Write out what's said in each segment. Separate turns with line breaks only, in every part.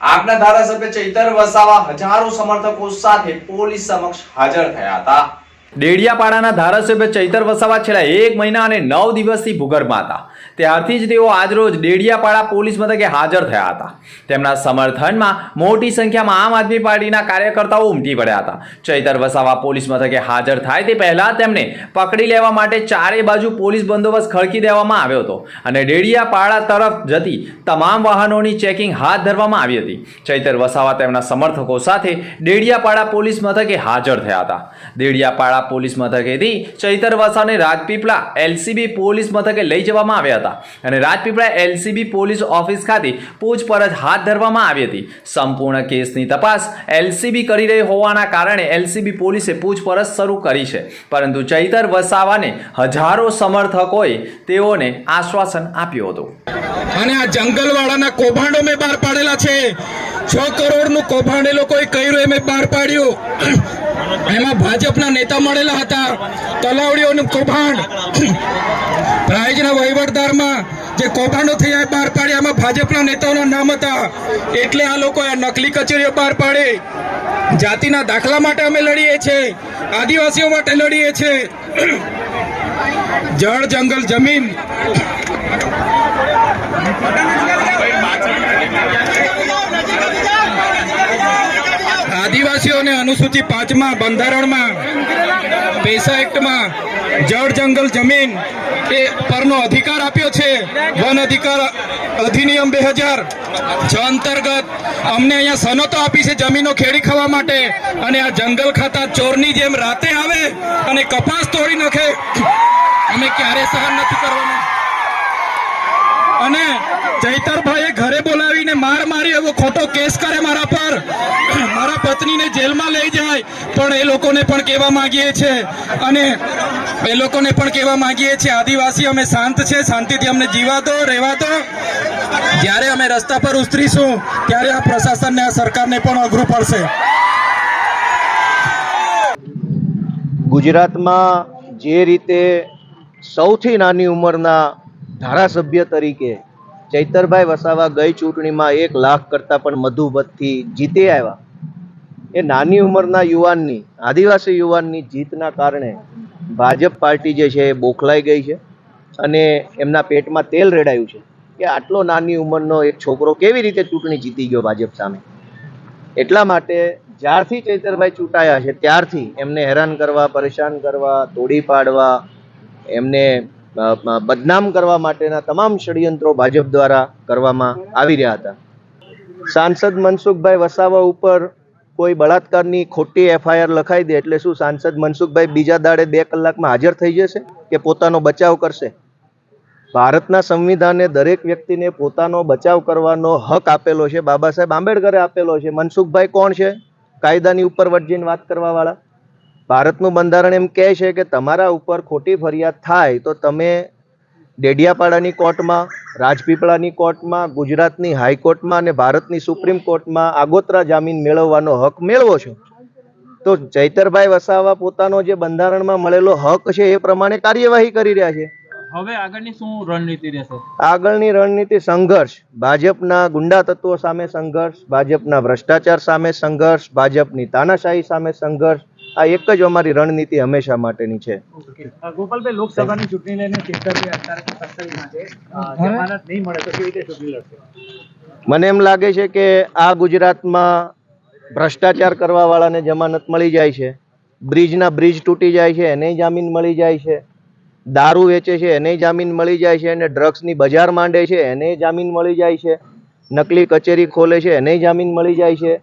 આપના ધારાસભ્ય ચૈતર વસાવા હજારો સમર્થકો સાથે પોલીસ સમક્ષ હાજર થયા હતા. ડેડિયાપાડાના ધારાસભ્ય ચૈતર વસાવા છેલ્લા એક મહિના અને નવ દિવસથી ભૂગર્ભમાં હતા. ત્યારથી જ તેઓ આજરોજ ડેડિયાપાડા પોલીસ મથકે હાજર થયા હતા. તેમના સમર્થનમાં મોટી સંખ્યામાં આમ આદમી પાર્ટીના કાર્યકર્તાઓ ઉમટી પડ્યા હતા. ચૈતર વસાવા પોલીસ મથકે હાજર થાય તે પહેલાં તેમને પકડી લેવા માટે ચારે બાજુ પોલીસ બંદોબસ્ત ખડકી દેવામાં આવ્યો હતો અને ડેડિયાપાડા તરફ જતી તમામ વાહનોની ચેકિંગ હાથ ધરવામાં આવી હતી. ચૈતર વસાવા તેમના સમર્થકો સાથે ડેડિયાપાડા પોલીસ મથકે હાજર થયા હતા. દેડિયાપાડા પોલીસ મથકેથી ચૈતર વસાવાને રાજપીપળા એલસીબી પોલીસ મથકે લઈ જવામાં આવ્યા હતા. અને રાજપીપળા એલસીબી પોલીસ ઓફિસ ખાતે પૂછપરછ હાથ ધરવામાં આવી હતી. સંપૂર્ણ કેસની તપાસ એલસીબી કરી રહી હોવાના કારણે એલસીબી પોલીસે પૂછપરછ શરૂ કરી છે. પરંતુ ચૈતર વસાવાને હજારો સમર્થકોએ તેઓને આશ્વાસન આપ્યું હતું.
અને આ જંગલવાળાના કૌભાંડો મેં બહાર પાડેલા છે. છ કરોડનું કૌભાંડ એ લોકોએ કર્યું, એ મેં બહાર પાડ્યું. એમાં ભાજપના નેતા મળેલા હતા. તલાવડીઓનું કૌભાંડ. પ્રાઇઝના વહીવટદારમાં જે કૌભાંડો થયા બહાર પાડ્યા. એમાં ભાજપના નેતાઓના નામ હતા. એટલે આ લોકોએ નકલી કચેરીઓ બહાર પાડી. જાતિના દાખલા માટે અમે લડીએ છીએ આદિવાસીઓ માટે લડીએ છીએ જળ, જંગલ, જમીન. આદિવાસીઓને અનુસૂચિ પાંચમાં બંધારણમાં પૈસા એક્ટમાં, જળ જંગલ જમીન એ પરનો અધિકાર આપ્યો છે. વન અધિકાર અધિનિયમ બે હજાર છ અંતર્ગત અમને અહીંયા સનતો આપી છે જમીનો ખેડી ખાવા માટે. અને આ જંગલ ખાતા ચોરની જેમ રાતે આવે અને કપાસ તોડી નાખે. અમે ક્યારે સહન નથી કરવાના. અને જયતરભાઈએ ઘરે બોલાવીને માર મારી એવો ખોટો કેસ કરે મારા પર. મારા પત્નીને જેલમાં લઈ જાય, પણ એ લોકોને પણ કહેવા માંગીએ છીએ. અને એ લોકોને પણ કહેવા માંગીએ છીએ, આદિવાસી અમે શાંત છે, શાંતિથી અમને જીવા દો, રહેવા દો. જ્યારે અમે રસ્તા પર ઉતરીશું, ત્યારે આ પ્રશાસનને, આ સરકારને પણ અઘરું પડશે.
ગુજરાતમાં જે રીતે સૌથી નાની ઉંમરના ધારાસભ્ય તરીકે ચૈતરભાઈ વસાવા ગઈ ચૂંટણીમાં એક લાખ કરતાં પણ વધુ મતથી જીતી આવ્યા. એ નાની ઉંમરના યુવાનની, આદિવાસી યુવાનની જીતના કારણે ભાજપ પાર્ટી જે છે એ બોખલાઈ ગઈ છે અને એમના પેટમાં તેલ રેડાયું છે કે આટલો નાની ઉંમરનો એક છોકરો કેવી રીતે ચૂંટણી જીતી ગયો ભાજપ સામે? એટલા માટે જ્યારથી ચૈતરભાઈ ચૂંટાયા છે, ત્યારથી એમને હેરાન કરવા, પરેશાન કરવા, તોડી પાડવા, એમને બદનામ કરવા માટેના તમામ ષડયંત્રો ભાજપ દ્વારા કરવામાં આવી રહ્યા હતા. સાંસદ મનસુખભાઈ વસાવા ઉપર કોઈ બળાત્કારની ખોટી એફઆઈઆર લખાઈ દે એટલે શું સાંસદ મનસુખભાઈ બીજા દાડે બે કલાકમાં હાજર થઈ જશે કે પોતાનો બચાવ કરશે? ભારતના સંવિધાને દરેક વ્યક્તિને પોતાનો બચાવ કરવાનો હક આપેલો છે. બાબા સાહેબ આંબેડકરે આપેલો છે. મનસુખભાઈ કોણ છે? કાયદાની ઉપર વટજીને વાત કરવા વાળા ભારતનું બંધારણ એમ કહે છે કે તમારા ઉપર ખોટી ફરિયાદ થાય તો તમે ડેડિયાપાડાની કોર્ટમાં રાજપીપળાની કોર્ટમાં ગુજરાતની હાઈકોર્ટમાં અને ભારતની સુપ્રીમ કોર્ટમાં આગોતરા જામીન મેળવવાનો હક મેળવો છો. તો ચૈતરભાઈ વસાવા પોતાનો જે બંધારણમાં મળેલો હક છે એ પ્રમાણે કાર્યવાહી કરી રહ્યા છે.
હવે આગળની શું રણનીતિ રહેશે?
આગળની રણનીતિ સંઘર્ષ. ભાજપના ગુંડા તત્વો સામે સંઘર્ષ ભાજપના ભ્રષ્ટાચાર સામે સંઘર્ષ ભાજપની તાનાશાહી સામે સંઘર્ષ આ એક જ અમારી રણનીતિ હંમેશા માટેની છે.
ગોપાલભાઈ લોકસભાની ચૂંટણી લઈને નહીં મળે તો કેવી રીતે
મને એમ લાગે છે કે આ ગુજરાતમાં ભ્રષ્ટાચાર કરવા વાળાને જમાનત મળી જાય છે. બ્રિજના બ્રિજ તૂટી જાય છે એને જામીન મળી જાય છે. દારૂ વેચે છે એને જામીન મળી જાય છે અને ડ્રગ્સની બજાર માંડે છે એને જામીન મળી જાય છે. નકલી કચેરી ખોલે છે એને જામીન મળી જાય છે.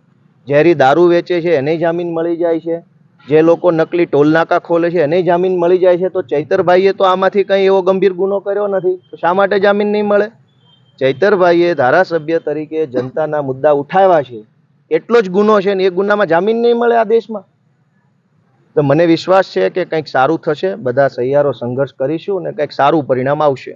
ઝેરી દારૂ વેચે છે એને જામીન મળી જાય છે. જે લોકો નકલી ટોલનાકા ખોલે છે, એને જામીન મળી જાય છે, તો ચૈતરભાઈએ તો આમાંથી કંઈ એવો ગંભીર ગુનો કર્યો નથી. તો શા માટે જામીન નહીં મળે? ચૈતરભાઈએ ધારાસભ્ય તરીકે જનતાના મુદ્દા ઉઠાવ્યા છે. એટલો જ ગુનો છે ને એ ગુનામાં જામીન નહીં મળે આ દેશમાં? તો મને વિશ્વાસ છે કે કંઈક સારું થશે, બધા સહિયારો સંઘર્ષ કરીશું અને કંઈક સારું પરિણામ આવશે.